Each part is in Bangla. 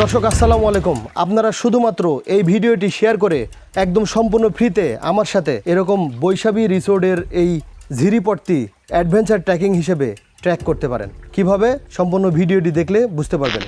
দর্শক, আসসালামু আলাইকুম। আপনারা শুধুমাত্র এই ভিডিওটি শেয়ার করে একদম সম্পূর্ণ ফ্রিতে আমার সাথে এরকম বৈশাখী রিসোর্টের এই ঝিরিপটটি অ্যাডভেঞ্চার ট্র্যাকিং হিসেবে ট্র্যাক করতে পারেন। কীভাবে? সম্পূর্ণ ভিডিওটি দেখলে বুঝতে পারবেন।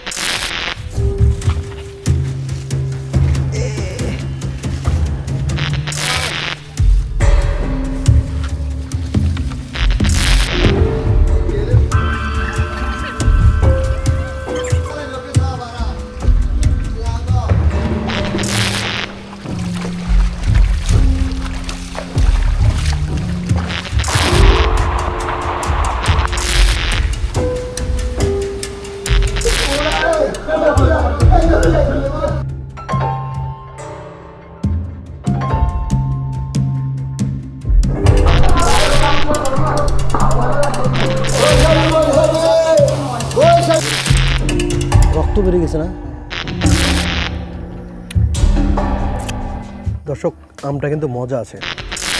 আমটা কিন্তু মজা আছে।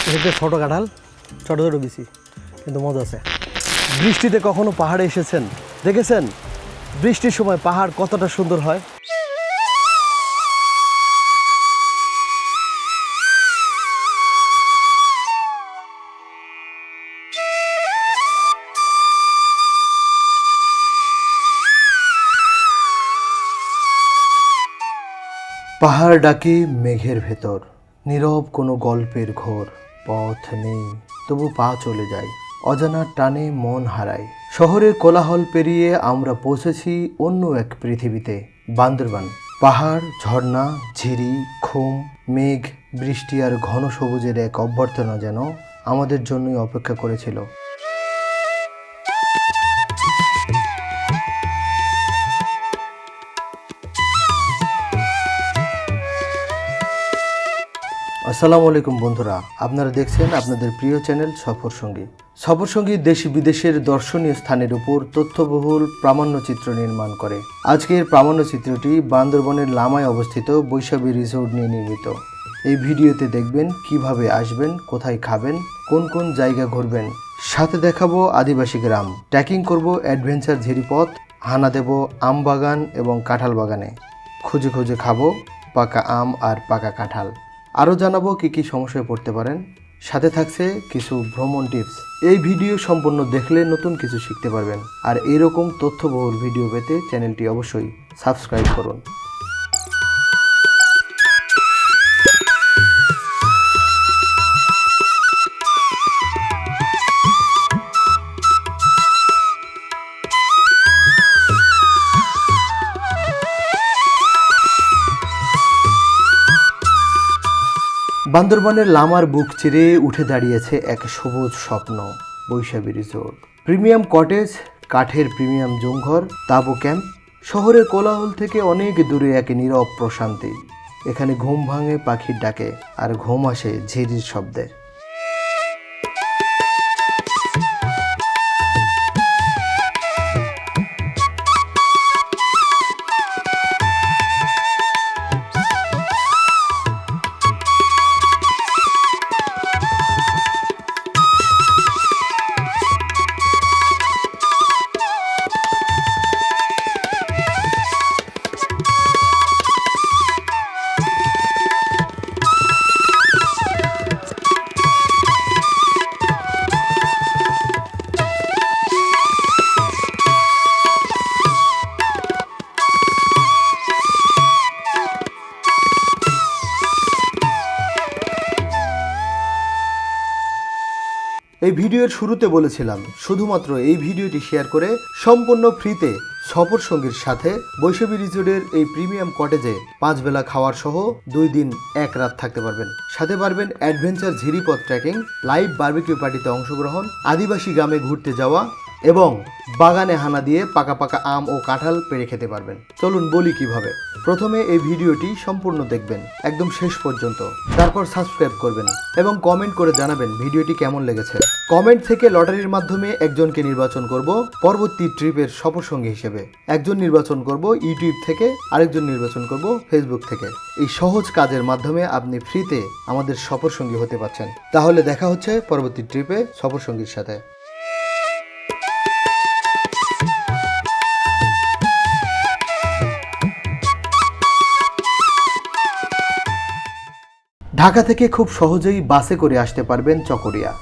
এক্ষেত্রে ছোটো কাঁঠাল, ছোটো ছোটো বিচি, কিন্তু মজা আছে। বৃষ্টিতে কখনো পাহাড়ে এসেছেন? দেখেছেন? বৃষ্টির সময় পাহাড় কতটা সুন্দর হয়? পাহাড় ডাকে মেঘের ভেতর। নীরব কোনো গল্পের ঘোর, পথ নেই, তবু পা চলে যায়। অজানার টানে মন হারায়। শহরের কোলাহল পেরিয়ে আমরা পৌঁছেছি অন্য এক পৃথিবীতে, বান্দরবান। পাহাড়, ঝর্ণা, ঝিরি, খুম, মেঘ, বৃষ্টি আর ঘন সবুজের এক অভ্যর্থনা যেন আমাদের জন্যই অপেক্ষা করেছিল। আসসালামু আলাইকুম বন্ধুরা, আপনারা দেখছেন আপনাদের প্রিয় চ্যানেল সফর সঙ্গী। সফর সঙ্গী দেশি বিদেশের দর্শনীয় স্থানের উপর তথ্যবহুল প্রামাণ্যচিত্র নির্মাণ করে। আজকের প্রামাণ্যচিত্রটি বান্দরবনের লামায় অবস্থিত বৈশাখী রিসোর্ট নিয়ে নির্মিত। এই ভিডিওতে দেখবেন কীভাবে আসবেন, কোথায় খাবেন, কোন কোন জায়গা ঘুরবেন। সাথে দেখাবো আদিবাসী গ্রাম। ট্রেকিং করব অ্যাডভেঞ্চার ঝিরিপথ, হানা দেব আম বাগান এবং কাঁঠাল বাগানে। খুঁজে খুঁজে খাব পাকা আম আর পাকা কাঁঠাল। আরও জানাব কী কী সমস্যায় পড়তে পারেন। সাথে থাকছে কিছু ভ্রমণ টিপস। এই ভিডিও সম্পূর্ণ দেখলে নতুন কিছু শিখতে পারবেন। আর এরকম তথ্যবহুল ভিডিও পেতে চ্যানেলটি অবশ্যই সাবস্ক্রাইব করুন। বান্দরবানের লামার বুক চিরে উঠে দাঁড়িয়েছে এক সবুজ স্বপ্ন, বৈশাখী রিসোর্ট প্রিমিয়াম কটেজ কাঠের প্রিমিয়াম জংঘর তাবু ক্যাম্প শহরের কোলাহল থেকে অনেক দূরে এক নীরব প্রশান্তি। এখানে ঘুম ভাঙে পাখির ডাকে, আর ঘুম আসে ঝিরির শব্দে। এই ভিডিওর শুরুতে বলেছিলাম, শুধুমাত্র এই ভিডিওটি শেয়ার করে সম্পূর্ণ ফ্রিতে সফর সঙ্গীর সাথে বৈশাখী রিসোর্টের এই প্রিমিয়াম কটেজে পাঁচ বেলা খাওয়ার সহ দুই দিন এক রাত থাকতে পারবেন। সাথে পারবেন অ্যাডভেঞ্চার ঝিরিপথ ট্রেকিং, লাইভ বার্বিকিউ পার্টিতে অংশগ্রহণ, আদিবাসী গ্রামে ঘুরতে যাওয়া এবং বাগানে হানা দিয়ে পাকা পাকা আম ও কাঁঠাল পেড়ে খেতে পারবেন। চলুন বলি কীভাবে। প্রথমে এই ভিডিওটি সম্পূর্ণ দেখবেন, একদম শেষ পর্যন্ত। তারপর সাবস্ক্রাইব করবেন এবং কমেন্ট করে জানাবেন ভিডিওটি কেমন লেগেছে। কমেন্ট থেকে লটারির মাধ্যমে একজনকে নির্বাচন করব পরবর্তী ট্রিপের সফরসঙ্গী হিসেবে। একজন নির্বাচন করব ইউটিউব থেকে, আরেকজন নির্বাচন করব ফেসবুক থেকে। এই সহজ কাজের মাধ্যমে আপনি ফ্রিতে আমাদের সফরসঙ্গী হতে পারছেন। তাহলে দেখা হচ্ছে পরবর্তী ট্রিপে সফরসঙ্গীর সাথে। ঢাকা থেকে খুব সহজেই বাসে করে আসতে পারবেন চকরিয়া।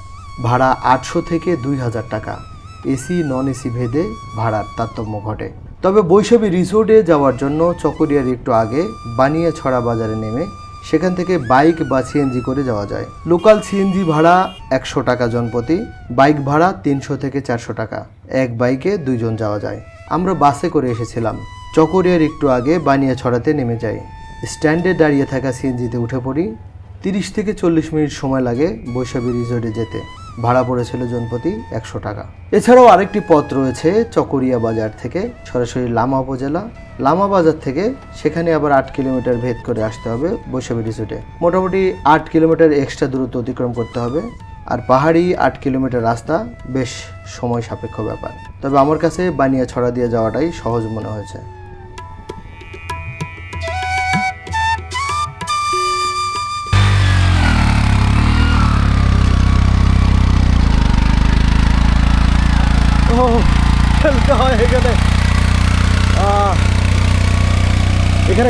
ভাড়া আটশো থেকে দুই হাজার টাকা। এসি, নন এসি ভেদে ভাড়ার তারতম্য ঘটে। তবে বৈশাখী রিসোর্টে যাওয়ার জন্য চকরিয়ার একটু আগে বানিয়া ছড়া বাজারে নেমে সেখান থেকে বাইক বা সিএনজি করে যাওয়া যায়। লোকাল সিএনজি ভাড়া একশো টাকা জনপ্রতি, বাইক ভাড়া তিনশো থেকে চারশো টাকা। এক বাইকে দুইজন যাওয়া যায়। আমরা বাসে করে এসেছিলাম। চকরিয়ার একটু আগে বানিয়া ছড়াতে নেমে যাই। স্ট্যান্ডে দাঁড়িয়ে থাকা সিএনজিতে উঠে পড়ি। তিরিশ থেকে চল্লিশ মিনিট সময় লাগে বৈশাখী রিসোর্টে যেতে। ভাড়া পড়েছিল জনপ্রতি একশো টাকা। এছাড়াও আরেকটি পথ রয়েছে চকরিয়া বাজার থেকে, সরাসরি লামা উপজেলা। লামা বাজার থেকে সেখানে আবার আট কিলোমিটার ভেদ করে আসতে হবে বৈশাখী রিসোর্টে। মোটামুটি আট কিলোমিটার এক্সট্রা দূরত্ব অতিক্রম করতে হবে। আর পাহাড়ি আট কিলোমিটার রাস্তা বেশ সময় সাপেক্ষ ব্যাপার। তবে আমার কাছে বানিয়া ছড়া দিয়ে যাওয়াটাই সহজ মনে হয়েছে।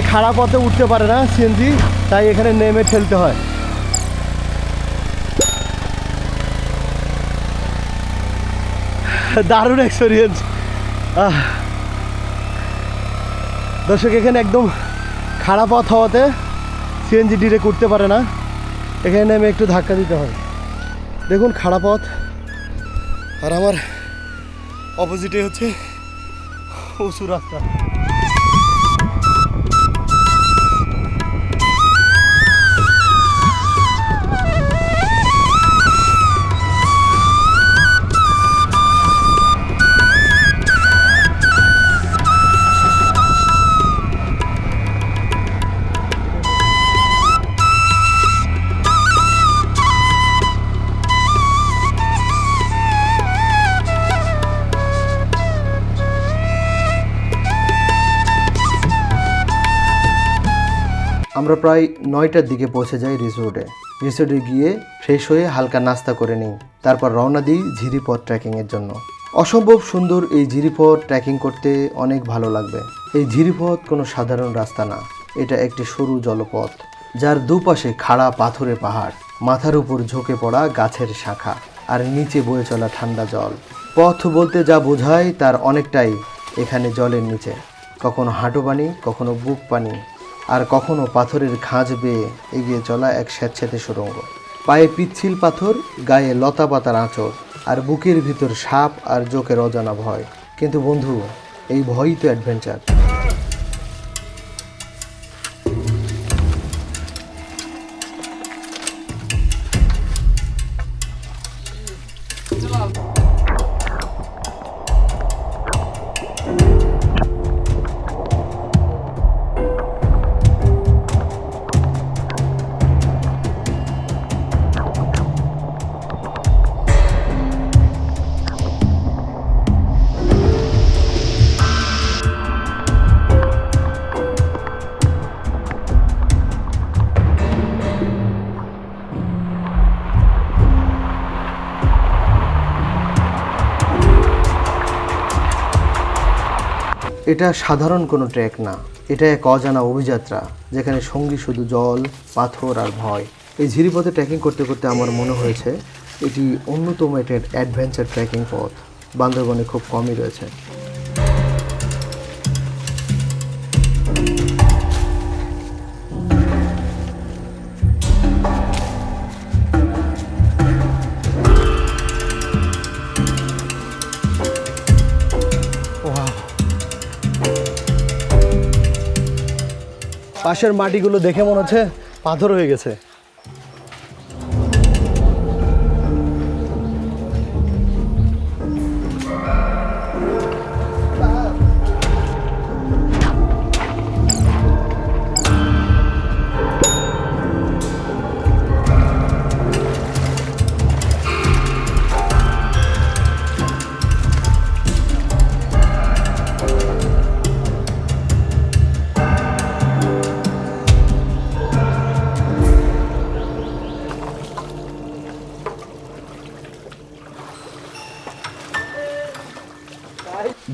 খারাপ পথে উঠতে পারে না সিএনজি তাই এখানে নেমে ঠেলতে হয়। দারুণ এক্সপিরিয়েন্স দর্শক, এখানে একদম খারাপ পথ হওয়াতে সিএনজি ডিরেক্ট উঠতে পারে না। এখানে নেমে একটু ধাক্কা দিতে হয়। দেখুন খারাপ পথ। আর আমার অপোজিটে হচ্ছে উঁচু রাস্তা। আমরা প্রায় নয়টার দিকে পৌঁছে যাই রিসোর্টে রিসোর্টে গিয়ে ফ্রেশ হয়ে হালকা নাস্তা করে নিই, তারপর রওনা দিই ঝিরিপথ ট্রেকিংয়ের জন্য। অসম্ভব সুন্দর এই ঝিরিপথ ট্রেকিং করতে অনেক ভালো লাগবে। এই ঝিরিপথ কোনো সাধারণ রাস্তা না, এটা একটি সরু জলপথ, যার দুপাশে খাড়া পাথুরে পাহাড়, মাথার উপর ঝুঁকে পড়া গাছের শাখা, আর নিচে বয়ে চলা ঠান্ডা জল। পথ বলতে যা বোঝায় তার অনেকটাই এখানে জলের নিচে, কখনো হাঁটু পানি কখনো বুক পানি। আর কখনো পাথরের খাঁজ বেয়ে এগিয়ে চলা এক স্যাঁতস্যাঁতে সুরঙ্গ পায়ে পিচ্ছিল পাথর, গায়ে লতা পাতার আঁচড়, আর বুকের ভিতর সাপ আর জোকের অজানা ভয়। কিন্তু বন্ধু, এই ভয়ই তো অ্যাডভেঞ্চার। এটা সাধারণ কোনো ট্র্যাক না। এটা এক অজানা অভিযাত্রা, যেখানে সঙ্গী শুধু জল, পাথর আর ভয়। এই ঝিরিপথে ট্রেকিং করতে করতে আমার মনে হয়েছে, এটি অন্যতম একটা অ্যাডভেঞ্চার ট্রেকিং পথ। বান্দরবনে খুব কমই রয়েছে। পাশের মাটিগুলো দেখে মনে হচ্ছে পাথর হয়ে গেছে।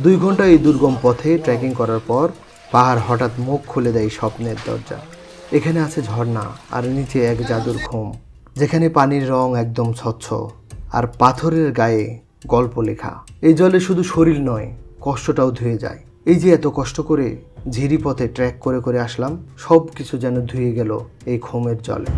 দুই ঘণ্টা এই দুর্গম পথে ট্রেকিং করার পর পাহাড় হঠাৎ মুখ খুলে দেয় স্বপ্নের দরজা। এখানে আছে ঝর্ণা আর নিচে এক জাদুর ঘুম, যেখানে পানির রং একদম স্বচ্ছ আর পাথরের গায়ে গল্প লেখা। এই জলে শুধু শরীর নয়, কষ্টটাও ধুয়ে যায়। এই যে এত কষ্ট করে ঝিরি পথে ট্র্যাক করে করে আসলাম সব কিছু যেন ধুয়ে গেল এই ঘুমের জলে।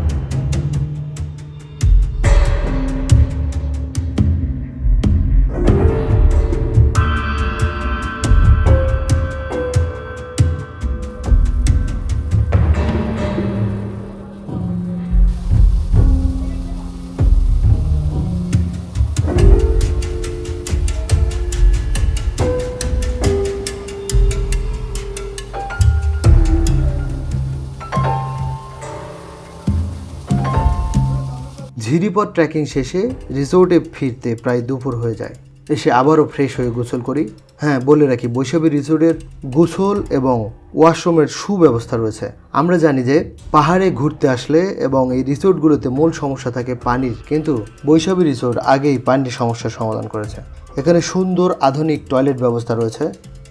ঝিরিপথ ট্রেকিং শেষে রিসোর্টে ফিরতে প্রায় দুপুর হয়ে যায়। এসে আবারও ফ্রেশ হয়ে গোসল করি। হ্যাঁ বলে রাখি, বৈশাখী রিসোর্টের গোসল এবং ওয়াশরুমের সুব্যবস্থা রয়েছে। আমরা জানি যে পাহাড়ে ঘুরতে আসলে এবং এই রিসোর্টগুলোতে মূল সমস্যা থাকে পানির, কিন্তু বৈশাখী রিসোর্ট আগেই পানির সমস্যার সমাধান করেছে। এখানে সুন্দর আধুনিক টয়লেট ব্যবস্থা রয়েছে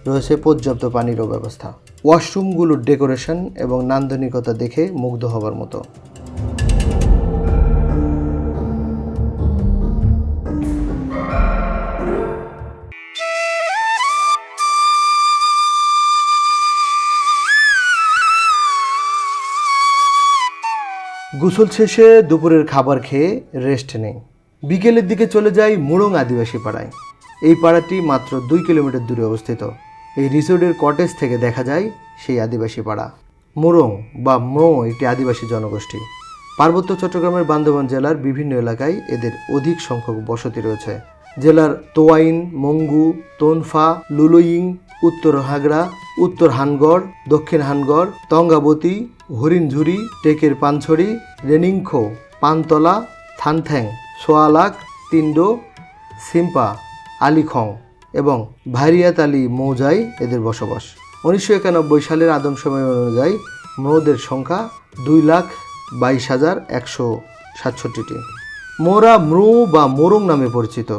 রয়েছে পর্যাপ্ত পানিরও ব্যবস্থা। ওয়াশরুমগুলোর ডেকোরেশন এবং নান্দনিকতা দেখে মুগ্ধ হবার মতো। গোসল শেষে দুপুরের খাবার খেয়ে রেস্ট নেই। বিকেলের দিকে চলে যাই মুরং আদিবাসী পাড়ায়। এই পাড়াটি মাত্র দুই কিলোমিটার দূরে অবস্থিত। এই রিসোর্টের কটেজ থেকে দেখা যায় সেই আদিবাসী পাড়া। মুরং বা ম্রো একটি আদিবাসী জনগোষ্ঠী। পার্বত্য চট্টগ্রামের বান্দরবান জেলার বিভিন্ন এলাকায় এদের অধিক সংখ্যক বসতি রয়েছে। জেলার তোয়াইন, মঙ্গু, তোনফা, লুলুইং, উত্তর হাগড়া, উত্তর হানগড়, দক্ষিণ হানগড়, তঙ্গাবতী হরিণঝুরি টেকের পানছড়ি, রেনিংখো, পানতলা, থানথ্যাং, সোয়ালাক, তিন্ডো, সিম্পা, আলিখং এবং ভারিয়াত আলী মৌজায় এদের বসবাস। উনিশশো একানব্বই সালের আদমসময় অনুযায়ী মৌদের সংখ্যা দুই লাখ বাইশ হাজার একশো সাতষট্টিটি। মোরা ম্রু বা মোরং নামে পরিচিত।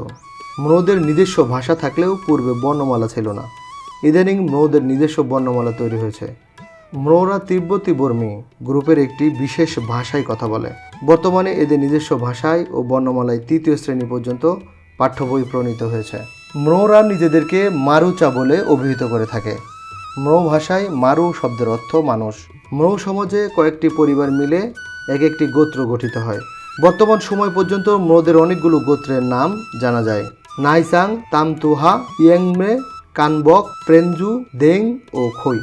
ম্রোদের নিজস্ব ভাষা থাকলেও পূর্বে বর্ণমালা ছিল না। ইদানিং ম্রোদের নিজস্ব বর্ণমালা তৈরি হয়েছে। ম্রোরা তিব্বতী বর্মী গ্রুপের একটি বিশেষ ভাষায় কথা বলে। বর্তমানে এদের নিজস্ব ভাষায় ও বর্ণমালায় তৃতীয় শ্রেণি পর্যন্ত পাঠ্য বই প্রণীত হয়েছে। ম্রোরা নিজেদেরকে মারুচা বলে অভিহিত করে থাকে। ম্রো ভাষায় মারু শব্দের অর্থ মানুষ। ম্রো সমাজে কয়েকটি পরিবার মিলে এক একটি গোত্র গঠিত হয়। বর্তমান সময় পর্যন্ত ম্রোদের অনেকগুলো গোত্রের নাম জানা যায়। নাইসাং, তামতুহা, ইয়েংমে, কানবক প্রেঞ্জু দেং ও খই।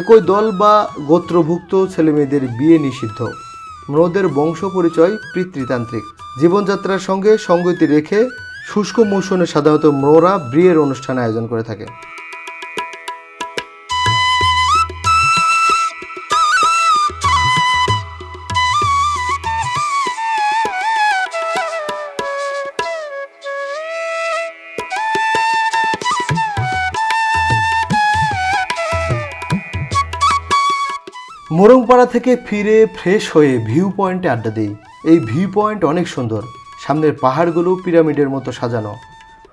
একই দল বা গোত্রভুক্ত ছেলেমেয়েদের বিয়ে নিষিদ্ধ। মৃদের বংশ পরিচয় পিতৃতান্ত্রিক। জীবনযাত্রার সঙ্গে সঙ্গতি রেখে শুষ্ক মৌসুমে সাধারণত মোরা বিয়ের অনুষ্ঠান আয়োজন করে থাকে। মোরংপাড়া থেকে ফিরে ফ্রেশ হয়ে ভিউ পয়েন্টে আড্ডা দিই। এই ভিউ পয়েন্ট অনেক সুন্দর। সামনের পাহাড়গুলো পিরামিডের মতো সাজানো।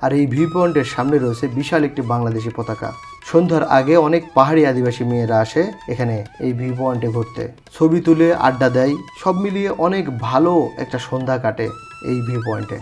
আর এই ভিউ পয়েন্টের সামনে রয়েছে বিশাল একটি বাংলাদেশি পতাকা। সন্ধ্যার আগে অনেক পাহাড়ি আদিবাসী মেয়েরা আসে এখানে এই ভিউ পয়েন্টে ঘুরতে। ছবি তুলে আড্ডা দেয়। সব মিলিয়ে অনেক ভালো একটা সন্ধ্যা কাটে এই ভিউ পয়েন্টে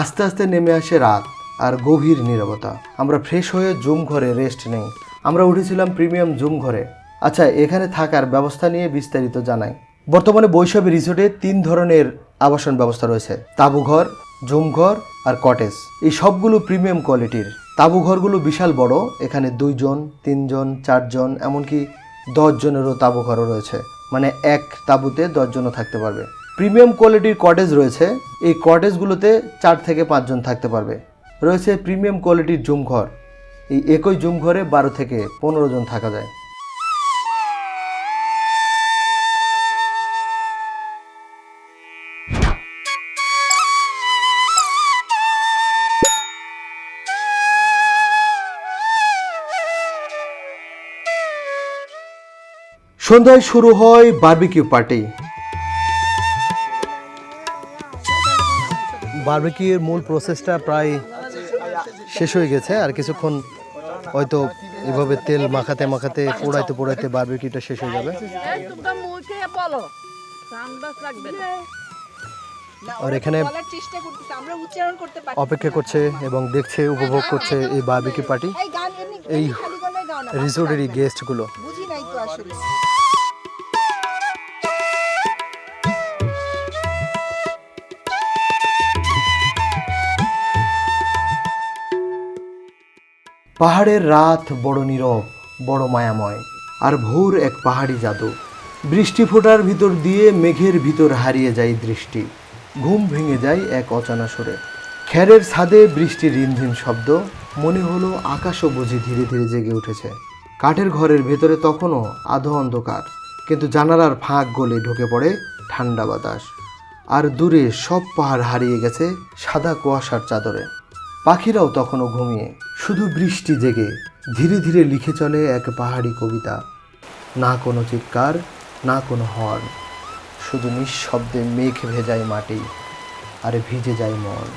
আস্তে আস্তে নেমে আসে রাত আর গভীর নীরবতা। আমরা ফ্রেশ হয়ে জুম ঘরে রেস্ট নেই। আমরা উঠেছিলাম প্রিমিয়াম জুম ঘরে। আচ্ছা এখানে থাকার ব্যবস্থা নিয়ে বিস্তারিত জানাই। বর্তমানে বৈশাখী রিসোর্টে তিন ধরনের আবাসন ব্যবস্থা রয়েছে। তাঁবুঘর জুমঘর আর কটেজ। এই সবগুলো প্রিমিয়াম কোয়ালিটির। তাঁবুঘরগুলো বিশাল বড়। এখানে দুইজন, তিনজন, চারজন, এমনকি দশজনেরও তাঁবুঘরও রয়েছে। মানে এক তাঁবুতে দশজনও থাকতে পারবে। প্রিমিয়াম কোয়ালিটির কটেজ রয়েছে। এই কটেজগুলোতে চার থেকে পাঁচজন থাকতে পারবে। রয়েছে প্রিমিয়াম কোয়ালিটির জুম ঘর। এই একই জুম ঘরে বারো থেকে পনেরো জন থাকা যায়। সন্ধ্যায় শুরু হয় বার্বিকিউ পার্টি বারবিকিউর মূল প্রসেসটা প্রায় শেষ হয়ে গেছে, আর কিছুক্ষণ হয়তো এভাবে তেল মাখাতে মাখাতে, পোড়াইতে পোড়াইতে বারবিকিউটা শেষ হয়ে যাবে। আর এখানে অপেক্ষা করছে এবং দেখছে, উপভোগ করছে এই বারবিকিউ পার্টি। এই রিসোর্টেরই গেস্টগুলো বুঝি নাই তো আসলে। পাহাড়ের রাত বড় নীরব, বড় মায়াময়, আর ভোর এক পাহাড়ি জাদু। বৃষ্টি ফোটার ভিতর দিয়ে মেঘের ভিতর হারিয়ে যায় দৃষ্টি। ঘুম ভেঙে যায় এক অচানা সরে। খ্যারের ছাদে বৃষ্টির রিমঝিম শব্দ, মনে হলো আকাশও বুঝি ধীরে ধীরে জেগে উঠেছে। কাঠের ঘরের ভেতরে তখনও আধো অন্ধকার, কিন্তু জানালার ফাঁক গলে ঢুকে পড়ে ঠান্ডা বাতাস। আর দূরে সব পাহাড় হারিয়ে গেছে সাদা কুয়াশার চাদরে। পাখিরাও তখনও ঘুমিয়ে। শুধু বৃষ্টি জেগে ধীরে ধীরে লিখে চলে এক পাহাড়ি কবিতা। না কোনো চিৎকার, না কোনো হর্ন। শুধু নিঃশব্দে মেঘ ভেজায় মাটি, আর ভিজে যায় মন।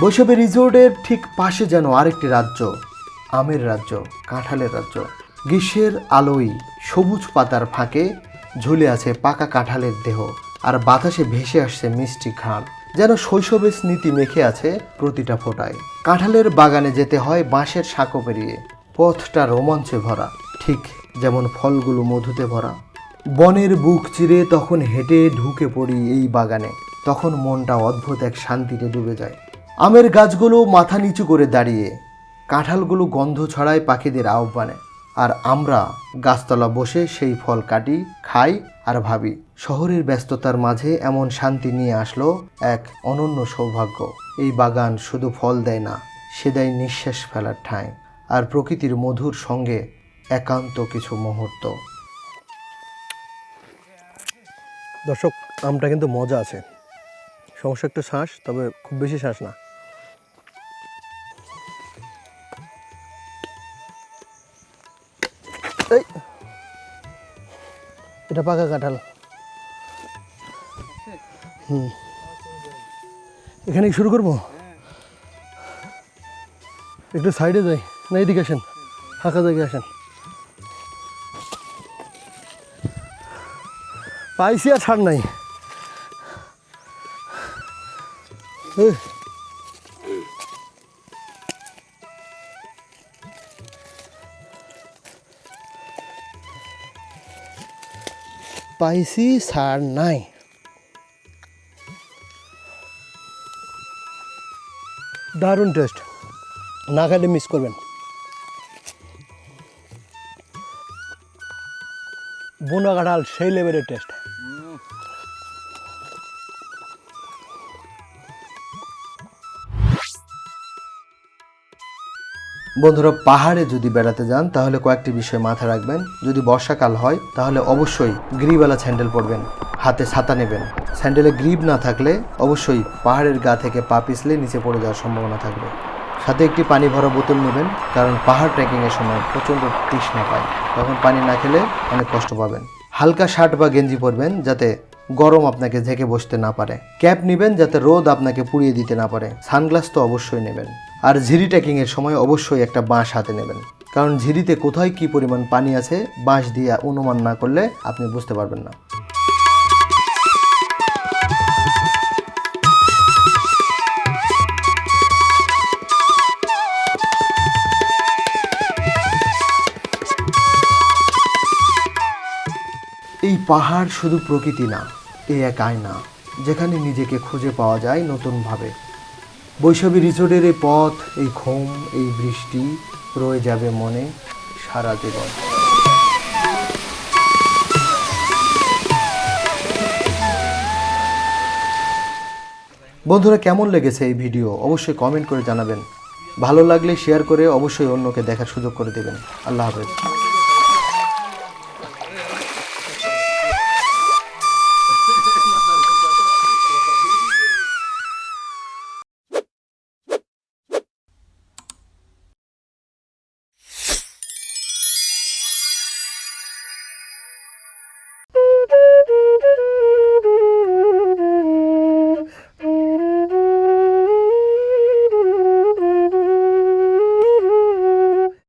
বৈশাখী রিসোর্টের ঠিক পাশে যেন আরেকটি রাজ্য, আমের রাজ্য, কাঁঠালের রাজ্য। গ্রীষ্মের আলোয় সবুজ পাতার ফাঁকে ঝুলে আছে পাকা কাঁঠালের দেহ আর বাতাসে ভেসে আসছে মিষ্টি ঘ্রাণ, যেন শৈশবের স্মৃতি মেখে আছে প্রতিটা ফোঁটায়। কাঁঠালের বাগানে যেতে হয় বাঁশের সাঁকো পেরিয়ে, পথটা রোমাঞ্চে ভরা, ঠিক যেমন ফলগুলো মধুতে ভরা। বনের বুক চিরে তখন হেঁটে ঢুকে পড়ি এই বাগানে, তখন মনটা অদ্ভুত এক শান্তিতে ডুবে যায়। আমের গাছগুলো মাথা নিচু করে দাঁড়িয়ে, কাঁঠালগুলো গন্ধ ছড়ায় পাখিদের আহ্বানে। আর আমরা গাছতলা বসে সেই ফল কাটি, খাই আর ভাবি, শহরের ব্যস্ততার মাঝে এমন শান্তি নিয়ে আসলো এক অনন্য সৌভাগ্য। এই বাগান শুধু ফল দেয় না, সে দেয় নিঃশ্বাস ফেলার ঠাঁই আর প্রকৃতির মধুর সঙ্গে একান্ত কিছু মুহূর্ত। দর্শক, আমটা কিন্তু মজা আছে। সমস্যা একটু শ্বাস, তবে খুব বেশি শ্বাস না। এই। এটা পাকা কাঁঠাল। হুম। এখানে শুরু করব? একটু সাইডে যাই। না এদিকে আসেন। ফাঁকা জায়গায় আসেন। পাইছি আর ছাড় নাই। পাইছি সার নাই। দারুণ টেস্ট না খেলে মিস করবেন বোনা কাঁঠাল সেই লেভেলের টেস্ট বন্ধুরা, পাহাড়ে যদি বেড়াতে যান, তাহলে কয়েকটি বিষয় মাথায় রাখবেন। যদি বর্ষাকাল হয়, তাহলে অবশ্যই গ্রিবালা স্যান্ডেল পরবেন, হাতে ছাতা নেবেন। স্যান্ডেলে গ্রিপ না থাকলে অবশ্যই পাহাড়ের গা থেকে পা পিছলে নিচে পড়ে যাওয়ার সম্ভাবনা থাকবে। সাথে একটি পানি ভরা বোতল নেবেন, কারণ পাহাড় ট্রেকিংয়ের সময় প্রচণ্ড তৃষ্ণা পায়। তখন পানি না খেলে অনেক কষ্ট পাবেন। হালকা শার্ট বা গেঞ্জি পরবেন, যাতে গরম আপনাকে ঝেঁকে বসতে না পারে। ক্যাপ নেবেন, যাতে রোদ আপনাকে পুড়িয়ে দিতে না পারে। সানগ্লাস তো অবশ্যই নেবেন। আর ঝিরি ট্রেকিংয়ের সময় অবশ্যই একটা বাঁশ হাতে নেবেন। কারণ ঝিরিতে কোথায় কি পরিমাণ পানি আছে, বাঁশ দিয়ে অনুমান না করলে আপনি বুঝতে পারবেন না। এই পাহাড় শুধু প্রকৃতি না, এ এক আয়না, যেখানে নিজেকে খুঁজে পাওয়া যায় নতুনভাবে। বৈশাখী রিসোর্টের এই পথ, এই ঘুম, এই বৃষ্টি রয়ে যাবে মনে সারা জীবন। বন্ধুরা, কেমন লেগেছে এই ভিডিও? অবশ্যই কমেন্ট করে জানাবেন। ভালো লাগলে শেয়ার করে অবশ্যই অন্যকে দেখার সুযোগ করে দেবেন। আল্লাহ হাফেজ।